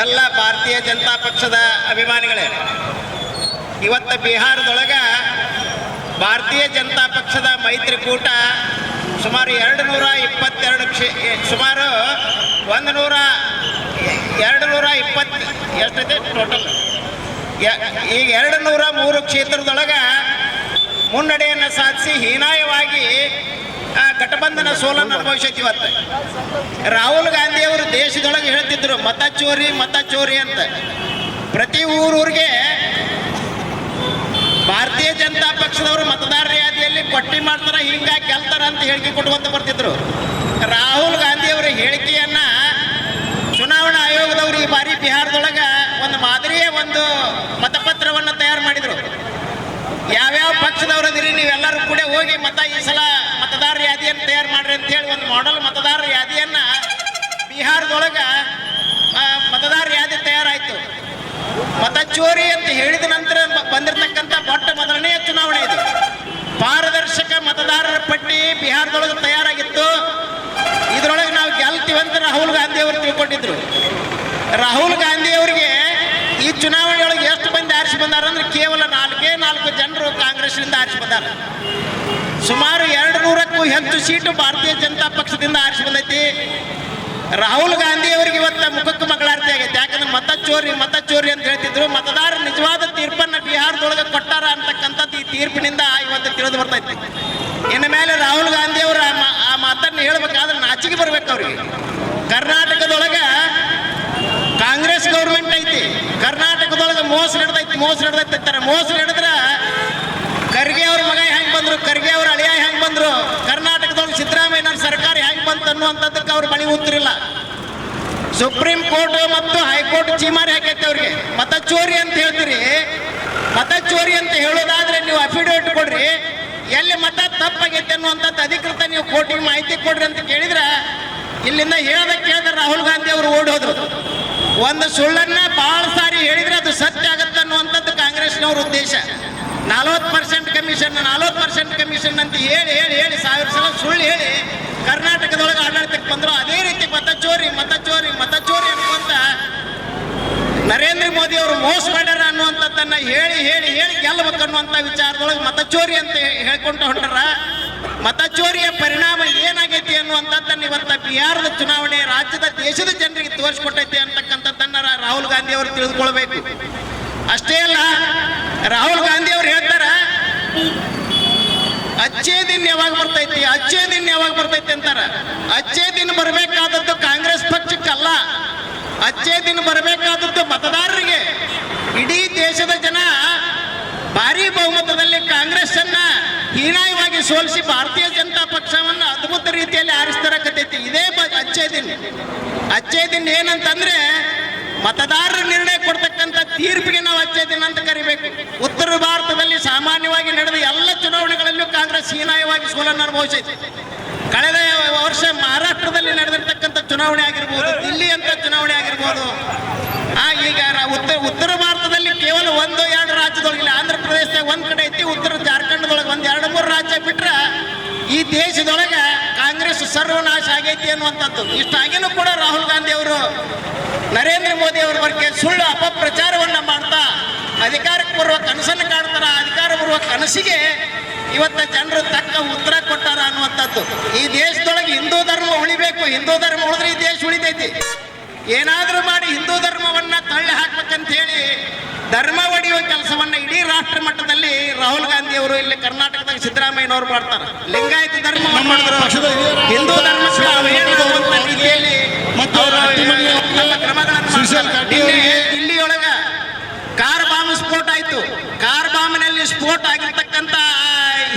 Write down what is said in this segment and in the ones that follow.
ಎಲ್ಲ ಭಾರತೀಯ ಜನತಾ ಪಕ್ಷದ ಅಭಿಮಾನಿಗಳೇ, ಇವತ್ತು ಬಿಹಾರದೊಳಗೆ ಭಾರತೀಯ ಜನತಾ ಪಕ್ಷದ ಮೈತ್ರಿಕೂಟ ಸುಮಾರು ಎರಡು ನೂರ ಇಪ್ಪತ್ತೆರಡು ಕ್ಷೇ, ಸುಮಾರು ಒಂದು ನೂರ ಎರಡು ನೂರ ಇಪ್ಪತ್ತು ಎಷ್ಟೈತೆ ಟೋಟಲ್ ಈಗ ಎರಡು ನೂರ ಮೂರು ಕ್ಷೇತ್ರದೊಳಗೆ ಮುನ್ನಡೆಯನ್ನು ಸಾಧಿಸಿ ಹೀನಾಯವಾಗಿ ಗಠಬಂಧನ ಸೋಲನ್ನು ಅನುಭವಿಸೈತಿ ಇವತ್ತು. ರಾಹುಲ್ ಗಾಂಧಿ ಅವರು ದೇಶದೊಳಗೆ ಹೇಳ್ತಿದ್ರು, ಮತ ಚೋರಿ ಮತ ಚೋರಿ ಅಂತ. ಪ್ರತಿ ಊರೂರಿಗೆ ಭಾರತೀಯ ಜನತಾ ಪಕ್ಷದವರು ಮತದಾರರ ಯಾದಿಯಲ್ಲಿ ಪಟ್ಟಿ ಮಾಡ್ತಾರ, ಹಿಂಗಾಗಿ ಗೆಲ್ತಾರ ಅಂತ ಹೇಳಿಕೆ ಕೊಟ್ಕೊಂತ ಬರ್ತಿದ್ರು. ರಾಹುಲ್ ಗಾಂಧಿ ಅವರ ಹೇಳಿಕೆಯನ್ನ ಚುನಾವಣಾ ಆಯೋಗದವರು ಈ ಬಾರಿ ಬಿಹಾರದೊಳಗ ಒಂದು ಮಾದರಿಯ ಒಂದು ಮತಪತ್ರವನ್ನು ತಯಾರು ಮಾಡಿದ್ರು. ಯಾವ್ಯಾವ ಪಕ್ಷದವರು ಅದಿರಿ ನೀವೆಲ್ಲರೂ ಕೂಡ ಹೋಗಿ ಮತ ಈ ಸಲ ಮತದಾರರ ಯಾದಿಯನ್ನು ತಯಾರು ಮಾಡ್ರಿ ಅಂತ ಹೇಳಿ ಒಂದು ಮಾಡೆಲ್ ಮತದಾರರ ಯಾದಿಯನ್ನ ಬಿಹಾರದೊಳಗ ಮತದಾರ ಯಾದಿ ತಯಾರಾಯಿತು. ಮತ ಚೋರಿ ಅಂತ ಹೇಳಿದ ನಂತರ ಬಂದಿರತಕ್ಕಂಥ ಮೊಟ್ಟ ಮೊದಲನೆಯ ಚುನಾವಣೆ ಇದು. ಪಾರದರ್ಶಕ ಮತದಾರರ ಪಟ್ಟಿ ಬಿಹಾರದೊಳಗೆ ತಯಾರಾಗಿತ್ತು. ಇದರೊಳಗೆ ನಾವು ಗೆಲ್ತೀವಿ ಅಂತ ರಾಹುಲ್ ಗಾಂಧಿ ಅವರು ತಿಳ್ಕೊಂಡಿದ್ರು. ರಾಹುಲ್ ಗಾಂಧಿ ಅವರಿಗೆ ಈ ಚುನಾವಣೆಯೊಳಗೆ ಎಷ್ಟು ಮಂದಿ ಆರಿಸಿ ಬಂದಾರ ಅಂದ್ರೆ ಕೇವಲ ನಾಲ್ಕೇ ನಾಲ್ಕು ಜನರು ಕಾಂಗ್ರೆಸ್ನಿಂದ ಆರಿಸಿ ಬಂದಾರ. ಸುಮಾರು ಎರಡು ನೂರಕ್ಕೂ ಹೆಚ್ಚು ಸೀಟು ಭಾರತೀಯ ಜನತಾ ಪಕ್ಷದಿಂದ ಆರಿಸಿ ಬಂದೈತಿ. ರಾಹುಲ್ ಗಾಂಧಿ ಅವರಿಗೆ ಇವತ್ತ ಮುಖಕ್ಕೆ ಮಗಳಾರ್ತಿ ಆಗೈತೆ. ಯಾಕಂದ್ರೆ ಮತ ಚೋರಿ ಮತ ಚೋರಿ ಅಂತ ಹೇಳ್ತಿದ್ರು. ಮತದಾರ ನಿಜವಾದ ತೀರ್ಪನ್ನ ಬಿಹಾರದೊಳಗೆ ಕೊಟ್ಟಾರ ಅಂತಕ್ಕಂಥದ್ದು ಈ ತೀರ್ಪಿನಿಂದ ಇವತ್ತು ತಿಳಿದು ಬರ್ತೈತಿ. ಇನ್ನು ಮೇಲೆ ರಾಹುಲ್ ಗಾಂಧಿ ಅವರ ಆ ಮಾತನ್ನು ಹೇಳ್ಬೇಕಾದ್ರೆ ನಾಚಿಕೆ ಬರ್ಬೇಕು ಅವ್ರಿಗೆ. ಕರ್ನಾಟಕದೊಳಗೆ ಕಾಂಗ್ರೆಸ್ ಗೌರ್ಮೆಂಟ್ ಐತಿ. ಕರ್ನಾಟಕದೊಳಗೆ ಮೋಸ ನಡೆದೈತಿ ಮೋಸ ನಡೆದೈತಿ ಮೋಸ ನಡೆದ್ರ ಖರ್ಗೆ ಅವ್ರ ಮಗ ಹೆಂಗ್ ಬಂದ್ರು ಖರ್ಗೆ ಅವ್ರ ಅಳಿಯ ಹೆಂಗ್ ಬಂದ್ರು ಕರ್ನಾಟಕದೊಳಗೆ ಸಿದ್ದರಾಮಯ್ಯನ ಸರ್ಕಾರ ಹೆಂಗ್ ಬಂತು ಅನ್ನುವಂಥದ್ದಕ್ಕೆ ಅವ್ರ ಬಳಿ ಉತ್ತರಿಲ್ಲ. ಸುಪ್ರೀಂ ಕೋರ್ಟ್ ಮತ್ತು ಹೈಕೋರ್ಟ್ ಚೀಮಾರಿ ಹಾಕೈತೆ ಅವ್ರಿಗೆ. ಮತ ಚೋರಿ ಅಂತ ಹೇಳ್ತೀರಿ. ಮತ ಚೋರಿ ಅಂತ ಹೇಳೋದಾದ್ರೆ ನೀವು ಅಫಿಡವಿಟ್ ಕೊಡ್ರಿ. ಎಲ್ಲಿ ಮತ ತಪ್ಪಾಗೈತೆ ಅನ್ನುವಂಥದ್ದು ಅಧಿಕೃತ ನೀವು ಕೋರ್ಟಿಗೆ ಮಾಹಿತಿ ಕೊಡ್ರಿ ಅಂತ ಕೇಳಿದ್ರೆ ಇಲ್ಲಿಂದ ಹೇಳೋದಕ್ಕೆ ಕೇಳಿದ್ರೆ ರಾಹುಲ್ ಗಾಂಧಿ ಅವರು ಓಡೋದ್ರು ಒಂದು ಸುಳ್ಳನ್ನ ಬಹಳ ಸಾರಿ ಹೇಳಿದ್ರೆ ಅದು ಸತ್ಯ ಆಗತ್ತೆ ಅನ್ನುವಂಥದ್ದು ಕಾಂಗ್ರೆಸ್ನವ್ರ ಉದ್ದೇಶ. ನಲವತ್ತು ಪರ್ಸೆಂಟ್ ಕಮಿಷನ್, ನಲವತ್ತು ಪರ್ಸೆಂಟ್ ಕಮಿಷನ್ ಅಂತ ಹೇಳಿ ಹೇಳಿ ಹೇಳಿ ಸಾವಿರ ಸಲ ಸುಳ್ಳು ಹೇಳಿ ಕರ್ನಾಟಕದೊಳಗೆ ಆಡಳಿತಕ್ಕೆ ಬಂದ್ರು ಅದೇ ರೀತಿ ಮತ ಚೋರಿ ಮತ ಚೋರಿ ಮತ ಚೋರಿ ಅನ್ನುವಂತ ನರೇಂದ್ರ ಮೋದಿ ಅವರು ಮೋಸ ಮಾಡ್ಯಾರ ಅನ್ನುವಂಥದ್ದನ್ನ ಹೇಳಿ ಹೇಳಿ ಹೇಳಿ ಗೆಲ್ಲಬೇಕು ಅನ್ನುವಂಥ ವಿಚಾರದೊಳಗೆ ಮತ ಚೋರಿ ಅಂತ ಹೇಳ್ಕೊಂಡು ಹೊಂಟಾರ. ಮತ ಚೋರಿಯ ಪರಿಣಾಮ ಏನಾಗೈತಿ ಅನ್ನುವಂಥದ್ದನ್ನ ಇವತ್ತ ಬಿಹಾರದ ಚುನಾವಣೆ ರಾಜ್ಯದ, ದೇಶದ ಜನರಿಗೆ ತೋರಿಸ್ಕೊಟ್ಟೈತಿ ಅಂತಕ್ಕಂಥದ್ದನ್ನ ರಾಹುಲ್ ಗಾಂಧಿ ಅವರು ತಿಳಿದುಕೊಳ್ಬೇಕು. ಅಷ್ಟೇ ಅಲ್ಲ, ರಾಹುಲ್ ಗಾಂಧಿ ಅವರು ಹೇಳ್ತಾರ ಅಚ್ಚೇ ದಿನ ಯಾವಾಗ ಬರ್ತೈತಿ? ಅಚ್ಚೇ ದಿನ ಯಾವಾಗ ಬರ್ತೈತಿ ಅಂತಾರ? ಅಚ್ಚೇ ದಿನ ಬರಬೇಕಾದದ್ದು ಕಾಂಗ್ರೆಸ್ ಪಕ್ಷಕ್ಕಲ್ಲ. ಅಚ್ಚೇ ದಿನ ಬರಬೇಕಾದದ್ದು ಮತದಾರರಿಗೆ. ಇಡೀ ದೇಶದ ಜನ ಭಾರಿ ಬಹುಮತದಲ್ಲಿ ಕಾಂಗ್ರೆಸ್ ಅನ್ನ ಹೀನಾಯವಾಗಿ ಸೋಲಿಸಿ ಭಾರತೀಯ ಜನತಾ ಪಕ್ಷವನ್ನು ಅದ್ಭುತ ರೀತಿಯಲ್ಲಿ ಆರಿಸ್ತಾರಕತೈತಿ ಇದೇ ಅಚ್ಚೇ ದಿನ. ಅಚ್ಚೇ ದಿನ ಏನಂತಂದ್ರೆ ಮತದಾರರ ನಿರ್ಣಯ ಕೊಡ್ತಕ್ಕಂಥ ತೀರ್ಪಿಗೆ ನಾವು ಅಚ್ಚೇ ಅಂತ ಕರಿಬೇಕು. ಉತ್ತರ ಭಾರತದಲ್ಲಿ ಸಾಮಾನ್ಯವಾಗಿ ನಡೆದ ಎಲ್ಲ ಚುನಾವಣೆಗಳಲ್ಲೂ ಕಾಂಗ್ರೆಸ್ ಹೀನಾಯವಾಗಿ ಸೋಲನ್ನು ಅನುಭವಿಸಿದೆ. ಕಳೆದ ವರ್ಷ ಮಹಾರಾಷ್ಟ್ರದಲ್ಲಿ ನಡೆದಿರ್ತಕ್ಕಂಥ ಚುನಾವಣೆ ಆಗಿರ್ಬೋದು, ದಿಲ್ಲಿ ಅಂತ ಚುನಾವಣೆ ಆಗಿರ್ಬೋದು, ಆ ಈಗ ಉತ್ತರ ಉತ್ತರ ಭಾರತದಲ್ಲಿ ಕೇವಲ ಒಂದು, ಎರಡು ರಾಜ್ಯದೊಳಗಿಲ್ಲ ಆಂಧ್ರ ಪ್ರದೇಶದಾಗ ಒಂದು ಕಡೆ ಐತಿ, ಉತ್ತರ ಜಾರ್ಖಂಡ್ದೊಳಗೆ ಒಂದು, ಎರಡು, ಮೂರು ರಾಜ್ಯ ಬಿಟ್ರೆ ಈ ದೇಶದೊಳಗೆ ಕಾಂಗ್ರೆಸ್ ಸರ್ವನಾಶ ಆಗೈತಿ ಅನ್ನುವಂಥದ್ದು. ಇಷ್ಟಾಗಿನೂ ಕೂಡ ರಾಹುಲ್ ಗಾಂಧಿ ಅವರು ನರೇಂದ್ರ ಮೋದಿ ಅವರ ಬಗ್ಗೆ ಸುಳ್ಳು ಅಪಪ್ರಚಾರವನ್ನ ಮಾಡ್ತಾ ಅಧಿಕಾರಕ್ಕೆ ಬರುವ ಕನಸನ್ನು ಕಾಡ್ತಾರ ಅಧಿಕಾರ ಬರುವ ಕನಸಿಗೆ ಇವತ್ತ ಜನರು ತಕ್ಕ ಉತ್ತರ ಕೊಟ್ಟಾರ ಅನ್ನುವಂಥದ್ದು. ಈ ದೇಶದೊಳಗೆ ಹಿಂದೂ ಧರ್ಮ ಉಳಿಬೇಕು. ಹಿಂದೂ ಧರ್ಮ ಉಳಿದ್ರೆ ಈ ದೇಶ ಉಳಿತೈತಿ. ಏನಾದರೂ ಮಾಡಿ ಹಿಂದೂ ಧರ್ಮವನ್ನ ತಳ್ಳಿ ಹಾಕ್ಬೇಕಂತ ಹೇಳಿ ಧರ್ಮ ಒಡೆಯುವ ಕೆಲಸವನ್ನ ಇಡೀ ರಾಷ್ಟ್ರ ಮಟ್ಟದಲ್ಲಿ ರಾಹುಲ್ ಗಾಂಧಿ ಅವರು ಇಲ್ಲಿ ಕರ್ನಾಟಕದಾಗ ಸಿದ್ದರಾಮಯ್ಯನವರು ಮಾಡ್ತಾರೆ. ಲಿಂಗಾಯತ ಧರ್ಮ ಹಿಂದೂ ಧರ್ಮಕ್ಕೆ ಅವಹೇಳನವಾಗುವಂತ ರೀತಿಯಲ್ಲಿ ಮತ್ತು ಅವರ ಅವರು ಅತ್ತಿಮನೆಯ ತಮ್ಮ ಕ್ರಮಗಳನ್ನು ಸುಶೀಲ್ ದಿಲ್ಲಿಯೊಳಗ ಕಾರ್ ಬಾಂಬ್ ಸ್ಫೋಟ ಆಯ್ತು. ಕಾರ್ ಬಾಂಬ್ನಲ್ಲಿ ಸ್ಫೋಟ ಆಗಿರ್ತಕ್ಕಂತ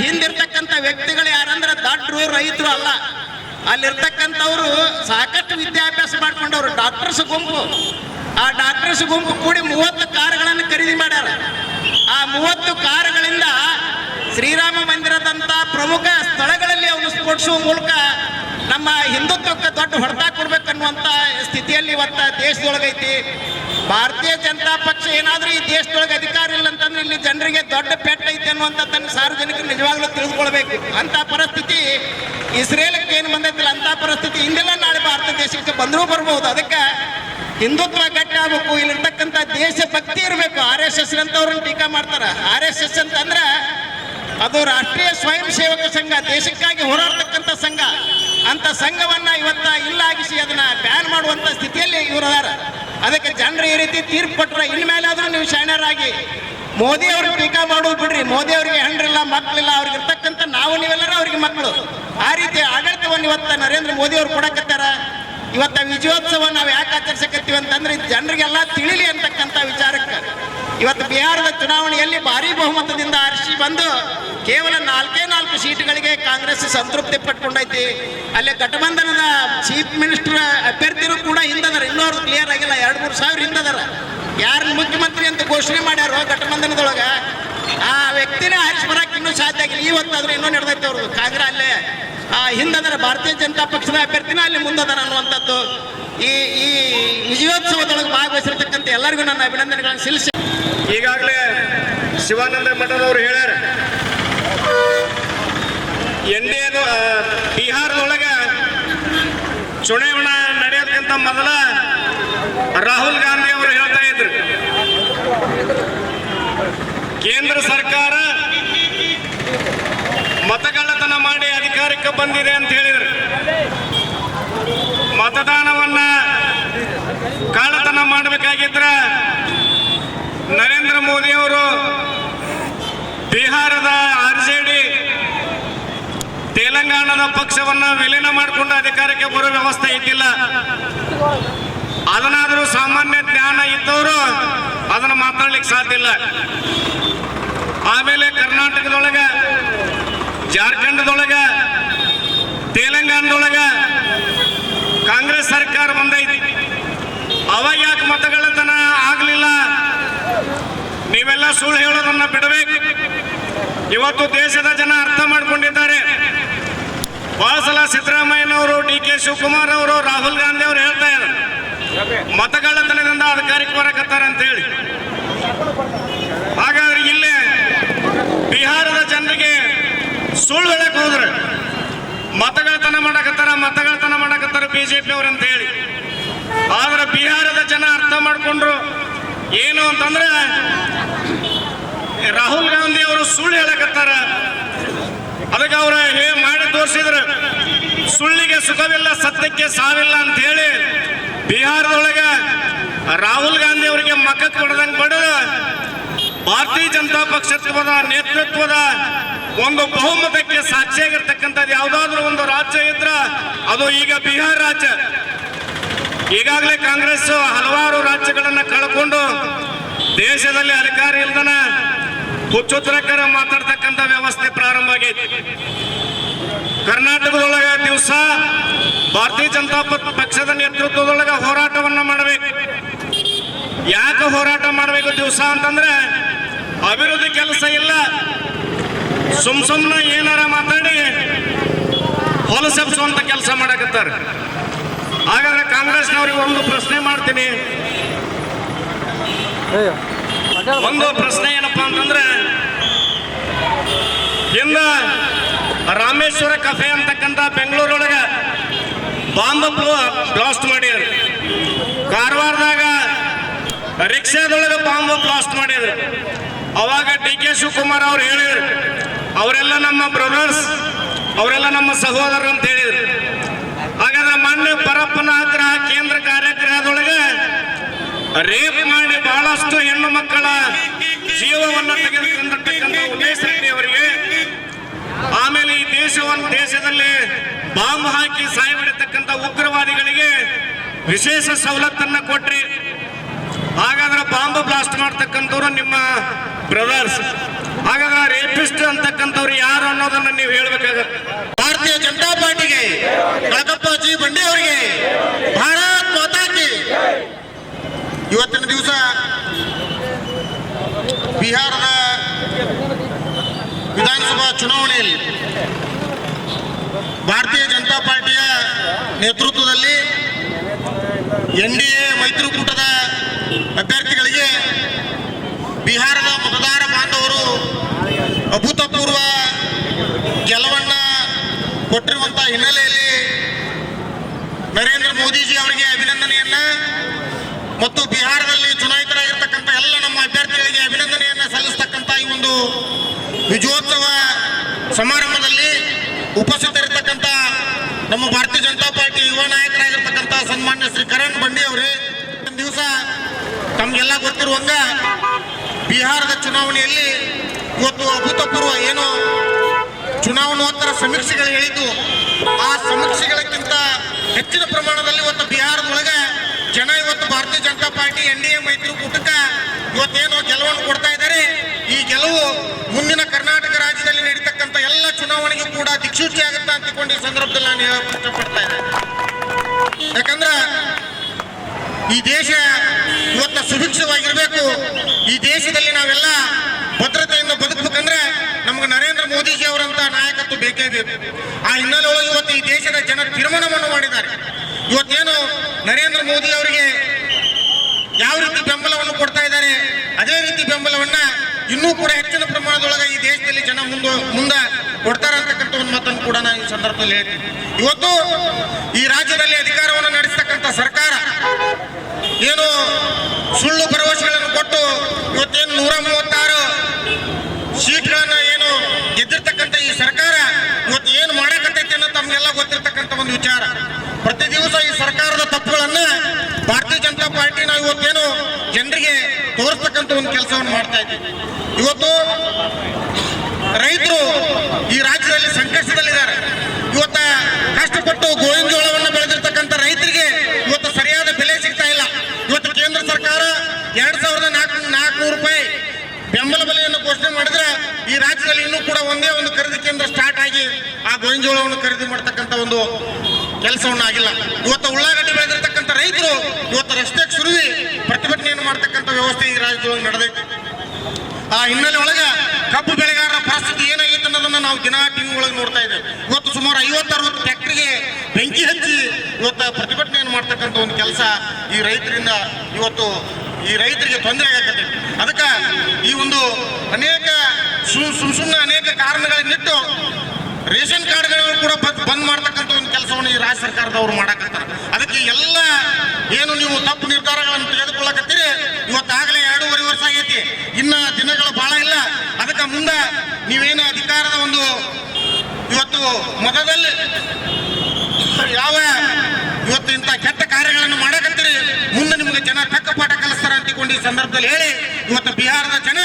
ಹಿಂದಿರ್ತಕ್ಕಂಥ ವ್ಯಕ್ತಿಗಳು ಯಾರಂದ್ರೆ ದಡ್ರು ರೈತರು ಅಲ್ಲ. ಅಲ್ಲಿರ್ತಕ್ಕಂಥವ್ರು ಸಾಕಷ್ಟು ವಿದ್ಯಾಭ್ಯಾಸ ಮಾಡ್ಕೊಂಡವ್ರು. ಡಾಕ್ಟರ್ಸ್ ಗುಂಪು. ಆ ಡಾಕ್ಟರ್ಸ್ ಗುಂಪು ಕೂಡಿ ಮೂವತ್ತು ಕಾರುಗಳನ್ನು ಖರೀದಿ ಮಾಡ್ಯಾರ. ಆ ಮೂವತ್ತು ಕಾರುಗಳಿಂದ ಶ್ರೀರಾಮ ಮಂದಿರದಂತ ಪ್ರಮುಖ ಸ್ಥಳಗಳಲ್ಲಿ ಅವನು ಸ್ಫೋಟಿಸುವ ಮೂಲಕ ನಮ್ಮ ಹಿಂದುತ್ವಕ್ಕೆ ದೊಡ್ಡ ಹೊಡೆತ ಕೊಡ್ಬೇಕನ್ನುವಂತ ಸ್ಥಿತಿಯಲ್ಲಿ ಇವತ್ತ ದೇಶದೊಳಗೈತಿ. ಭಾರತೀಯ ಜನತಾ ಪಕ್ಷ ಏನಾದ್ರೂ ಈ ದೇಶದೊಳಗೆ ಅಧಿಕಾರ ಇಲ್ಲ ಅಂತಂದ್ರೆ ಇಲ್ಲಿ ಜನರಿಗೆ ದೊಡ್ಡ ಪೆಟ್ಟ ಐತೆ ಅನ್ನುವಂಥದ್ದನ್ನು ಸಾರ್ವಜನಿಕರು ನಿಜವಾಗ್ಲೂ ತಿಳಿದುಕೊಳ್ಬೇಕು. ಅಂತ ಪರಿಸ್ಥಿತಿ ಇಸ್ರೇಲ್ಗೆ ಏನು ಬಂದೈತಿಲ್ಲ ಅಂತ ಪರಿಸ್ಥಿತಿ ಇಂದೆಲ್ಲ, ನಾಳೆ ಭಾರತ ದೇಶಕ್ಕೆ ಬಂದರೂ ಬರ್ಬೋದು. ಅದಕ್ಕೆ ಹಿಂದುತ್ವ ಗಟ್ಟ ಆಗ್ಬೇಕು. ಇಲ್ಲಿರ್ತಕ್ಕಂಥ ದೇಶಭಕ್ತಿ ಇರಬೇಕು. ಆರ್ ಎಸ್ ಎಸ್ ಅಂತವ್ರನ್ನ ಟೀಕಾ ಮಾಡ್ತಾರೆ. ಆರ್ ಎಸ್ ಎಸ್ ಅಂತಂದ್ರೆ ಅದು ರಾಷ್ಟ್ರೀಯ ಸ್ವಯಂ ಸೇವಕ ಸಂಘ, ದೇಶಕ್ಕಾಗಿ ಹೋರಾಡ್ತಕ್ಕಂಥ ಸಂಘ. ಅಂತ ಸಂಘವನ್ನ ಇವತ್ತ ಇಲ್ಲಾಗಿಸಿ ಅದನ್ನ ಬ್ಯಾನ್ ಮಾಡುವಂತ ಸ್ಥಿತಿಯಲ್ಲಿ ಇವರು ಅದಾರ. ಅದಕ್ಕೆ ಜನರು ಈ ರೀತಿ ತೀರ್ಪು ಕೊಟ್ಟರೆ ಇನ್ಮೇಲಾದ್ರೂ ನೀವು ಶಾಣ್ಯರಾಗಿ ಮೋದಿ ಅವ್ರಿಗೆ ಟೀಕಾ ಮಾಡೋದು ಬಿಡ್ರಿ. ಮೋದಿ ಅವರಿಗೆ ಹೆಂಡ್ರಿಲ್ಲ ಮಕ್ಕಳಿಲ್ಲ ಅವ್ರಿಗೆ ಇರ್ತಕ್ಕಂಥ ನಾವು ನೀವೆಲ್ಲರೂ ಅವ್ರಿಗೆ ಮಕ್ಕಳು. ಆ ರೀತಿ ಆಡಳಿತವನ್ನು ಇವತ್ತ ನರೇಂದ್ರ ಮೋದಿ ಅವರು ಕೊಡಕತ್ತಾರ. ಇವತ್ತ ವಿಜಯೋತ್ಸವ ನಾವು ಯಾಕೆ ಆಚರಿಸಕತ್ತೀವಿ ಅಂತಂದ್ರೆ ಜನರಿಗೆಲ್ಲ ತಿಳಿಲಿ ಅಂತಕ್ಕಂಥ ವಿಚಾರಕ್ಕೆ. ಇವತ್ತು ಬಿಹಾರದ ಚುನಾವಣೆಯಲ್ಲಿ ಭಾರಿ ಬಹುಮತದಿಂದ ಆರಿಸಿ ಬಂದು ಕೇವಲ ನಾಲ್ಕೇ ನಾಲ್ಕು ಸೀಟ್ಗಳಿಗೆ ಕಾಂಗ್ರೆಸ್ ಸಂತೃಪ್ತಿ ಪಟ್ಕೊಂಡೈತಿ. ಅಲ್ಲಿ ಗಠಬಂಧನದ ಚೀಫ್ ಮಿನಿಸ್ಟರ್ ಅಭ್ಯರ್ಥಿನೂ ಕೂಡ ಹಿಂದದಾರ. ಇನ್ನೂರು ಕ್ಲಿಯರ್ ಆಗಿಲ್ಲ, ಎರಡು ಮೂರು ಸಾವಿರ ಹಿಂದದಾರ. ಯಾರು ಮುಖ್ಯಮಂತ್ರಿ ಅಂತ ಘೋಷಣೆ ಮಾಡ್ಯಾರೋ ಗಠಬಂಧನದೊಳಗ? ಆ ವ್ಯಕ್ತಿನೇ ಆರಿಸಿ ಬರಕ್ಕೆ ಇನ್ನೂ ಸಾಧ್ಯ ಆಗಿಲ್ಲ. ಇವತ್ತಾದ್ರೆ ಇನ್ನೂ ನಡೆದೈತೆ ಅವ್ರದ್ದು. ಕಾಂಗ್ರೆಸ್ ಅಲ್ಲೇ, ಆ ಹಿಂದದರ ಭಾರತೀಯ ಜನತಾ ಪಕ್ಷದ ಅಭ್ಯರ್ಥಿನ ಅಲ್ಲಿ ಮುಂದದರ ಅನ್ನುವಂಥದ್ದು. ಈ ಈ ವಿಜಯೋತ್ಸವದೊಳಗೆ ಭಾಗವಹಿಸಿರ್ತಕ್ಕಂಥ ಎಲ್ಲರಿಗೂ ನನ್ನ ಅಭಿನಂದನೆಗಳನ್ನು ಸಲ್ಲಿಸಿ ಈಗಾಗಲೇ ಶಿವಾನಂದ ಮಠದವರು ಹೇಳ್ಯಾರ ಎನ್ ಬಿಹಾರದೊಳಗ ಎದು ಬಿಹಾರದೊಳಗೆ ಚುನಾವಣಾ ನಡೆಯೋದಕ್ಕಿಂತ ಮೊದಲ ರಾಹುಲ್ ಗಾಂಧಿ ಅವರು ಹೇಳ್ತಾ ಇದ್ರು. ಕೇಂದ್ರ ಸರ್ಕಾರ ಮತಗಳ್ಳತನ ಮಾಡಿ ಅಧಿಕಾರಕ್ಕೆ ಬಂದಿದೆ ಅಂತ ಹೇಳಿದ್ರು. ಮತದಾನವನ್ನ ಕಾಳತನ ಮಾಡಬೇಕಾಗಿದ್ರೆ ನರೇಂದ್ರ ಮೋದಿ ಅವರು ಬಿಹಾರದ ಆರ್ ಜೆ ಡಿ ತೆಲಂಗಾಣದ ಪಕ್ಷವನ್ನ ವಿಲೀನ ಮಾಡಿಕೊಂಡು ಅಧಿಕಾರಕ್ಕೆ ಬರೋ ವ್ಯವಸ್ಥೆ ಇದ್ದಿಲ್ಲ. ಅದನ್ನಾದರೂ ಸಾಮಾನ್ಯ ಜ್ಞಾನ ಇದ್ದವರು ಅದನ್ನ ಮಾತಾಡ್ಲಿಕ್ಕೆ ಸಾಧ್ಯ ಇಲ್ಲ. ಆಮೇಲೆ ಕರ್ನಾಟಕದೊಳಗ, ಜಾರ್ಖಂಡದೊಳಗ, ತೆಲಂಗಾಣದೊಳಗ ಕಾಂಗ್ರೆಸ್ ಸರ್ಕಾರ ಬಂದೈತಿ ಅವಾಗ ಯಾಕೆ ಮತಗಳತನ ಆಗಲಿಲ್ಲ? ನೀವೆಲ್ಲ ಸುಳ್ಳು ಹೇಳೋದನ್ನ ಬಿಡಬೇಕು. ಇವತ್ತು ದೇಶದ ಜನ ಅರ್ಥ ಮಾಡ್ಕೊಂಡಿದ್ದಾರೆ. ಬಹಳ ಸಲ ಸಿದ್ದರಾಮಯ್ಯನವರು, ಡಿ ಕೆ ಶಿವಕುಮಾರ್ ಅವರು, ರಾಹುಲ್ ಗಾಂಧಿ ಅವರು ಹೇಳ್ತಾ ಇದ್ದಾರೆ. ಮತಗಳ್ಳತನದಿಂದ ಅಧಿಕಾರಕ್ಕೆ ಬರಕತ್ತಾರ ಅಂತ ಹೇಳಿ. ಹಾಗಾದ್ರೆ ಇಲ್ಲೇ ಬಿಹಾರದ ಜನರಿಗೆ ಸುಳ್ಳು ಹೇಳಕ್ ಹೋದ್ರೆ ಮತಗಳತನ ಮಾಡಕತ್ತಾರ ಮತಗಳತನ ಮಾಡಕತ್ತಾರ ಬಿಜೆಪಿ ಅವ್ರು ಅಂತ ಹೇಳಿ. ಆದ್ರೆ ಬಿಹಾರದ ಜನ ಅರ್ಥ ಮಾಡಿಕೊಂಡ್ರು ಏನು ಅಂತಂದ್ರೆ ರಾಹುಲ್ ಗಾಂಧಿ ಅವರು ಸುಳ್ಳು ಹೇಳಕತ್ತಾರ. ಅದಕ್ಕೆ ಅವ್ರ ಹೇ ಮಾಡಿ ತೋರಿಸಿದ್ರು? ಸುಳ್ಳಿಗೆ ಸುಖವಿಲ್ಲ, ಸತ್ಯಕ್ಕೆ ಸಾವಿಲ್ಲ ಅಂತ ಹೇಳಿ ಬಿಹಾರದೊಳಗೆ ರಾಹುಲ್ ಗಾಂಧಿ ಅವರಿಗೆ ಮಕ್ಕತ್ ಕೊಡದಂಗೆ ಬಡ ಭಾರತೀಯ ಜನತಾ ಪಕ್ಷದ ನೇತೃತ್ವದ ಒಂದು ಬಹುಮತಕ್ಕೆ ಸಾಕ್ಷಿಯಾಗಿರ್ತಕ್ಕಂಥದ್ದು ಯಾವುದಾದ್ರೂ ಒಂದು ರಾಜ್ಯ ಇದ್ರ ಅದು ಈಗ ಬಿಹಾರ್ ರಾಜ್ಯ. ಈಗಾಗಲೇ ಕಾಂಗ್ರೆಸ್ ಹಲವಾರು ರಾಜ್ಯಗಳನ್ನು ಕಳ್ಕೊಂಡು ದೇಶದಲ್ಲಿ ಅಧಿಕಾರ ಇಲ್ದನ ಹುಚ್ಚುತ್ರಕರ ಮಾತಾಡ್ತಕ್ಕಂಥ ವ್ಯವಸ್ಥೆ ಪ್ರಾರಂಭ ಆಗೈತಿ. ಕರ್ನಾಟಕದೊಳಗೆ ದಿವಸ ಭಾರತೀಯ ಜನತಾ ಪಕ್ಷದ ನೇತೃತ್ವದೊಳಗ ಹೋರಾಟವನ್ನು ಮಾಡಬೇಕು. ಯಾಕೆ ಹೋರಾಟ ಮಾಡಬೇಕು ದಿವಸ ಅಂತಂದ್ರೆ ಅಭಿವೃದ್ಧಿ ಕೆಲಸ ಇಲ್ಲ. ಸುಮ್ ಸುಮ್ನೆ ಏನಾರ ಮಾತಾಡಿ ಹೊಲಸೆಬ್ಸುವಂತ ಕೆಲಸ ಮಾಡಕತ್ತಾರೆ. ಹಾಗಾದ್ರೆ ಕಾಂಗ್ರೆಸ್ನವ್ರಿಗೆ ಒಂದು ಪ್ರಶ್ನೆ ಮಾಡ್ತೀನಿ. ಒಂದು ಪ್ರಶ್ನೆ ಏನಪ್ಪಾ ಅಂತಂದ್ರೆ ಇಂದ ರಾಮೇಶ್ವರ ಕಫೆ ಅಂತಕ್ಕಂಥ ಬೆಂಗಳೂರೊಳಗೆ ಬಾಂಬ್ ಬ್ಲಾಸ್ಟ್ ಮಾಡಿದ್ರು. ಕಾರವಾರದಾಗ ರಿಕ್ಷಾದೊಳಗೆ ಬಾಂಬ್ ಬ್ಲಾಸ್ಟ್ ಮಾಡಿದ್ರು. ಅವಾಗ ಡಿ ಕೆ ಶಿವಕುಮಾರ್ ಅವ್ರು ಹೇಳಿದ್ರು, ಅವರೆಲ್ಲ ನಮ್ಮ ಬ್ರದರ್ಸ್, ಅವರೆಲ್ಲ ನಮ್ಮ ಸಹೋದರರು ಅಂತ ಹೇಳಿದ್ರು. ಹಾಗಾದ್ರೆ ಮೊನ್ನೆ ಪರಪ್ಪನ ಕಾರ್ಯಕ್ರಮದೊಳಗೆ ರೇಪ್ ಮಾಡಿ ಬಹಳಷ್ಟು ಹೆಣ್ಣು ಮಕ್ಕಳ ಜೀವವನ್ನು ತೆಗೆದುಕೊಂಡಿರ್ತಕ್ಕಂಥ ಅವರಿಗೆ, ಆಮೇಲೆ ಈ ದೇಶವನ್ನು ದೇಶದಲ್ಲಿ ಬಾಂಬ್ ಹಾಕಿ ಸಾಯಬಿಡತಕ್ಕಂಥ ಉಗ್ರವಾದಿಗಳಿಗೆ ವಿಶೇಷ ಸವಲತ್ತನ್ನು ಕೊಟ್ರಿ. ಹಾಗಾದ್ರೆ ಬಾಂಬ್ ಬ್ಲಾಸ್ಟ್ ಮಾಡ್ತಕ್ಕಂಥವ್ರು ನಿಮ್ಮ ಬ್ರದರ್ಸ್. ಹಾಗಾದ್ರೆ ರೇಪಿಸ್ಟ್ ಅಂತಕ್ಕಂಥವ್ರು ಯಾರು ಅನ್ನೋದನ್ನ ನೀವು ಹೇಳ್ಬೇಕಾಗತ್ತೆ. ಭಾರತೀಯ ಜನತಾ ಪಾರ್ಟಿಗೆ ಕಳಕಪ್ಪ ಜಿ ಬಂಡಿ ಅವರಿಗೆ ಭಾರತ್ ಮಾತಾಕಿ ಇವತ್ತಿನ ದಿವಸ ಬಿಹಾರದ ವಿಧಾನಸಭಾ ಚುನಾವಣೆಯಲ್ಲಿ ಭಾರತೀಯ ಜನತಾ ಪಾರ್ಟಿಯ ನೇತೃತ್ವದಲ್ಲಿ ಎನ್ ಡಿ ಎ ಮೈತ್ರಿಕೂಟದ ಅಭ್ಯರ್ಥಿಗಳಿಗೆ ಬಿಹಾರದ ಮತದಾರ ಬಾಂಧವರು ಅಭೂತಪೂರ್ವ ಗೆಲುವನ್ನ ಕೊಟ್ಟಿರುವಂತ ಹಿನ್ನೆಲೆಯಲ್ಲಿ ನರೇಂದ್ರ ಮೋದಿಜಿ ಅವರಿಗೆ ಮತ್ತು ಬಿಹಾರದಲ್ಲಿ ಚುನಾಯಿತರಾಗಿರ್ತಕ್ಕಂಥ ಎಲ್ಲ ನಮ್ಮ ಅಭ್ಯರ್ಥಿಗಳಿಗೆ ಅಭಿನಂದನೆಯನ್ನ ಸಲ್ಲಿಸ್ತಕ್ಕಂಥ ಈ ಒಂದು ವಿಜಯೋತ್ಸವ ಸಮಾರಂಭದಲ್ಲಿ ಉಪಸ್ಥಿತರಿರ್ತಕ್ಕಂಥ ನಮ್ಮ ಭಾರತೀಯ ಜನತಾ ಪಾರ್ಟಿ ಯುವ ನಾಯಕರಾಗಿರ್ತಕ್ಕಂಥ ಸನ್ಮಾನ್ಯ ಶ್ರೀ ಕರಣ್ ಬಂಡಿ ಅವರೇ. ದಿವಸ ತಮಗೆಲ್ಲ ಗೊತ್ತಿರುವಂಗ ಬಿಹಾರದ ಚುನಾವಣೆಯಲ್ಲಿ ಇವತ್ತು ಅಭೂತಪೂರ್ವ ಏನು ಚುನಾವಣೋತ್ತರ ಸಮೀಕ್ಷೆಗಳು ಹೇಳಿದ್ದು. ಆ ಸಮೀಕ್ಷೆಗಳಕ್ಕಿಂತ ಹೆಚ್ಚಿನ ಪ್ರಮಾಣದಲ್ಲಿ ಇವತ್ತು Janata party N D A ಮೈತ್ರಿಕೂಟಕ್ಕೆ ಇವತ್ತೇನೋ ಗೆಲುವನ್ನು ಕೊಡ್ತಾ ಇದ್ದಾರೆ. ಈ ಗೆಲುವು ಮುಂದಿನ ಕರ್ನಾಟಕ ರಾಜ್ಯದಲ್ಲಿ ನಡೀತಕ್ಕಂಥ ಎಲ್ಲ ಚುನಾವಣೆಗೂ ಕೂಡ ದಿಕ್ಸೂಚಿ ಆಗುತ್ತೆ ಅಂತ ಈ ಸಂದರ್ಭದಲ್ಲಿ ನಾನು ಇಷ್ಟಪಡ್ತಾ ಇದ್ದೇನೆ. ಯಾಕಂದ್ರೆ ಈ ದೇಶ ಇವತ್ತು ಸುಭಿಕ್ಷವಾಗಿರಬೇಕು. ಈ ದೇಶದಲ್ಲಿ ನಾವೆಲ್ಲ ಭದ್ರತೆಯಿಂದ ಬದುಕಬೇಕಂದ್ರೆ ನಮ್ಗೆ ನರೇಂದ್ರ ಮೋದಿಜಿ ಅವರಂತ ನಾಯಕತ್ವ ಬೇಕೇ ಬೇಕು. ಆ ಹಿನ್ನೆಲೆಯೊಳಗೆ ಇವತ್ತು ಈ ದೇಶದ ಜನ ತೀರ್ಮಾನವನ್ನು ಮಾಡಿದ್ದಾರೆ. ಇವತ್ತೇನು ನರೇಂದ್ರ ಮೋದಿ ಅವರಿಗೆ ಯಾವ ರೀತಿ ಬೆಂಬಲವನ್ನು ಕೊಡ್ತಾ ಇದ್ದಾರೆ, ಅದೇ ರೀತಿ ಬೆಂಬಲವನ್ನ ಇನ್ನೂ ಕೂಡ ಹೆಚ್ಚಿನ ಪ್ರಮಾಣದೊಳಗೆ ಈ ದೇಶದಲ್ಲಿ ಜನ ಮುಂದೆ ಮುಂದೆ ಕೊಡ್ತಾರೆ ಅಂತಕ್ಕಂಥ ಒಂದು ಮಾತನ್ನು ಕೂಡ ನಾನು ಈ ಸಂದರ್ಭದಲ್ಲಿ ಹೇಳ್ತೀನಿ. ಇವತ್ತು ಈ ರಾಜ್ಯದಲ್ಲಿ ಅಧಿಕಾರವನ್ನು ನಡೆಸ್ತಕ್ಕಂಥ ಸರ್ಕಾರ ಏನು ಸುಳ್ಳು ಭರವಸೆಗಳನ್ನು ಕೊಟ್ಟು ಇವತ್ತೇನು ನೂರ ಮೂವತ್ತಾರು ಸೀಟ್ಗಳನ್ನು ಏನು ಗೆದ್ದಿರ್ತಕ್ಕಂಥ ಈ ಸರ್ಕಾರ ಇವತ್ತು ಏನು ಮಾಡಕತ್ತೈತಿ ಅನ್ನೋ ತಮಗೆಲ್ಲ ಗೊತ್ತಿರ್ತಕ್ಕಂಥ ಒಂದು ವಿಚಾರ. ಪ್ರತಿ ದಿವಸ ಈ ಸರ್ಕಾರದ ತಪ್ಪುಗಳನ್ನ ಭಾರತೀಯ ಜನತಾ ಪಾರ್ಟಿ ನಾವು ಇವತ್ತೇನು ಜನರಿಗೆ ತೋರಿಸ್ತಕ್ಕಂಥ ಒಂದು ಕೆಲಸವನ್ನು ಮಾಡ್ತಾ ಇದ್ದೀವಿ ಇವತ್ತು ರೈತರು ಈ ರಾಜ್ಯದಲ್ಲಿ ಸಂಕಷ್ಟದಲ್ಲಿದ್ದಾರೆ. ಇವತ್ತ ಕಷ್ಟಪಟ್ಟು ಗೋವಿನ ಜೋಳವನ್ನು ಬೆಳೆದಿರ್ತಕ್ಕಂಥ ರೈತರಿಗೆ ಇವತ್ತು ಸರಿಯಾದ ಬೆಲೆ ಸಿಗ್ತಾ ಇಲ್ಲ. ಇವತ್ತು ಕೇಂದ್ರ ಸರ್ಕಾರ ಎರಡ್ ಸಾವಿರದ ನಾಲ್ಕು, ನಾಲ್ಕುನೂರು ರೂಪಾಯಿ ಬೆಂಬಲ ಬೆಲೆಯನ್ನು ಘೋಷಣೆ ಮಾಡಿದ್ರೆ ಈ ರಾಜ್ಯದಲ್ಲಿ ಇನ್ನೂ ಕೂಡ ಒಂದೇ ಒಂದು ಖರೀದಿ ಕೇಂದ್ರ ಸ್ಟಾರ್ಟ್ ಆಗಿ ಆ ಗೋವಿನ ಜೋಳವನ್ನು ಖರೀದಿ ಮಾಡ್ತಕ್ಕಂಥ ಒಂದು ಕೆಲಸವನ್ನು ಆಗಿಲ್ಲ. ಇವತ್ತು ಉಳ್ಳಾಗಡ್ಡಿ ಬೆಳೆದಿರ್ತಕ್ಕಂಥ ರೈತರು ಇವತ್ತು ರಸ್ತೆಗೆ ಸುರುವಿ ಪ್ರತಿಭಟನೆಯನ್ನು ಮಾಡ್ತಕ್ಕಂಥ ವ್ಯವಸ್ಥೆ ಈ ರಾಜ್ಯದೊಳಗೆ ನಡೆದೈತಿ. ಆ ಹಿನ್ನೆಲೆ ಒಳಗೆ ಕಬ್ಬು ಬೆಳೆಗಾರರ ಪರಿಸ್ಥಿತಿ ಏನಾಗಿತ್ತು ಅನ್ನೋದನ್ನ ನಾವು ದಿನ ಟಿವಿ ಒಳಗೆ ನೋಡ್ತಾ ಇದ್ದೇವೆ. ಇವತ್ತು ಸುಮಾರು ಐವತ್ತರವತ್ತು ಟ್ರ್ಯಾಕ್ಟರ್ಗೆ ಬೆಂಕಿ ಹಚ್ಚಿ ಇವತ್ತು ಪ್ರತಿಭಟನೆಯನ್ನು ಮಾಡ್ತಕ್ಕಂಥ ಒಂದು ಕೆಲಸ ಈ ರೈತರಿಂದ ಇವತ್ತು ಈ ರೈತರಿಗೆ ತೊಂದರೆ ಆಗತ್ತೆ ಅದಕ್ಕೆ ಈ ಒಂದು ಅನೇಕ ಸುಮ್ ಸುಮ್ಮನೆ ಅನೇಕ ಕಾರಣಗಳನ್ನಿಟ್ಟು ರೇಷನ್ ಕಾರ್ಡ್ಗಳವರು ಕೂಡ ಬಂದ್ ಮಾಡ್ತಕ್ಕಂಥ ಒಂದು ಕೆಲಸವನ್ನು ಈ ರಾಜ್ಯ ಸರ್ಕಾರದವರು ಮಾಡಕತ್ತಾರೆ. ಅದಕ್ಕೆ ಎಲ್ಲ ಏನು ನೀವು ತಪ್ಪು ನಿರ್ಧಾರಗಳನ್ನು ತೆಗೆದುಕೊಳ್ಳಕತ್ತೀರಿ? ಇವತ್ತಾಗಲೇ ಎರಡೂವರೆ ವರ್ಷ ಆಗೈತಿ. ಇನ್ನ ದಿನಗಳು ಬಹಳ ಇಲ್ಲ. ಅದಕ್ಕೆ ಮುಂದೆ ನೀವೇನು ಅಧಿಕಾರದ ಒಂದು ಇವತ್ತು ಮತದಲ್ಲಿ ಯಾವ ಇವತ್ತು ಇಂಥ ಕೆಟ್ಟ ಕಾರ್ಯಗಳನ್ನು ಮಾಡಕತ್ತೀರಿ? ಮುಂದೆ ನಿಮ್ಗೆ ಜನ ತಕ್ಕ ಪಾಠ ಕಲಿಸ್ತಾರ ಅಂತಿಕೊಂಡು ಈ ಸಂದರ್ಭದಲ್ಲಿ ಹೇಳಿ, ಇವತ್ತು ಬಿಹಾರದ ಜನ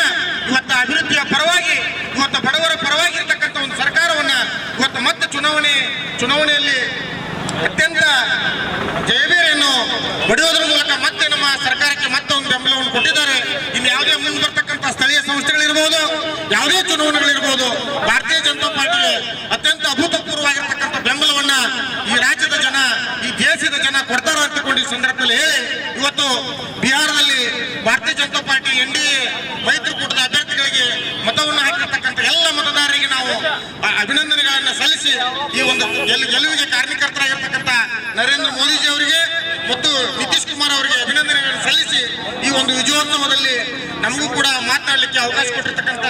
ಇವತ್ತು ಅಭಿವೃದ್ಧಿಯ ಪರವಾಗಿ ಇವತ್ತು ಬಡವರ ಪರವಾಗಿ ಇರ್ತಕ್ಕಂಥ ಒಂದು ಸರ್ಕಾರವನ್ನ ಇವತ್ತು ಮತ್ತೆ ಚುನಾವಣೆ, ಚುನಾವಣೆಯಲ್ಲಿ ಅತ್ಯಂತ ಜಯಬೇರೆಯನ್ನು ಬಡಿಯೋದ್ರ ಮೂಲಕ ಮತ್ತೆ ನಮ್ಮ ಸರ್ಕಾರಕ್ಕೆ ಮತ್ತೆ ಒಂದು ಬೆಂಬಲವನ್ನು ಕೊಟ್ಟಿದ್ದಾರೆ. ಇನ್ನು ಯಾವುದೇ ಮುಂದೆ ಬರ್ತಕ್ಕಂಥ ಸ್ಥಳೀಯ ಸಂಸ್ಥೆಗಳಿರ್ಬೋದು, ಯಾವುದೇ ಚುನಾವಣೆಗಳಿರ್ಬೋದು, ಭಾರತೀಯ ಜನತಾ ಪಾರ್ಟಿಗೆ ಅತ್ಯಂತ ಅಭೂತಪೂರ್ವವಾಗಿರ್ತಕ್ಕಂಥ ಬೆಂಬಲವನ್ನ ಈ ರಾಜ್ಯದ ಜನ, ಈ ದೇಶದ ಜನ ಕೊಡ್ತಾರೋ ಅಂತಕೊಂಡು ಈ ಸಂದರ್ಭದಲ್ಲಿ ಇವತ್ತು ಬಿಹಾರದಲ್ಲಿ Bharatiya Janata party N D A ಮೈತ್ರಿಕೂಟದ ಅಭ್ಯರ್ಥಿಗಳಿಗೆ ಮತವನ್ನು ಹಾಕಿರ್ತಕ್ಕಂಥ ಎಲ್ಲ ನಾವು ಅಭಿನಂದನೆಗಳನ್ನು ಸಲ್ಲಿಸಿ ಈ ಒಂದು ಗೆಲುವಿಗೆ ಕಾರಣಕರ್ತರಾಗಿರ್ತಕ್ಕಂಥ ನರೇಂದ್ರ ಮೋದಿಜಿ ಅವರಿಗೆ ಮತ್ತು ನಿತೀಶ್ ಕುಮಾರ್ ಅವರಿಗೆ ಅಭಿನಂದನೆಗಳನ್ನು ಸಲ್ಲಿಸಿ ಈ ಒಂದು ವಿಜಯೋತ್ಸವದಲ್ಲಿ ನಮಗೂ ಕೂಡ ಮಾತನಾಡಲಿಕ್ಕೆ ಅವಕಾಶ ಕೊಟ್ಟಿರ್ತಕ್ಕಂಥ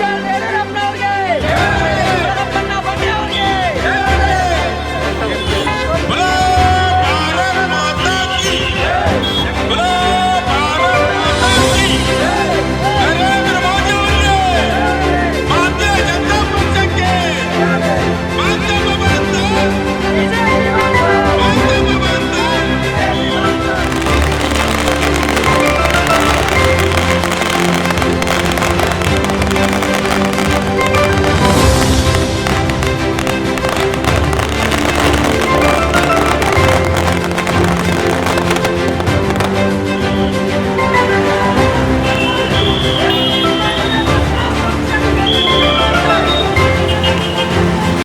ಜೈ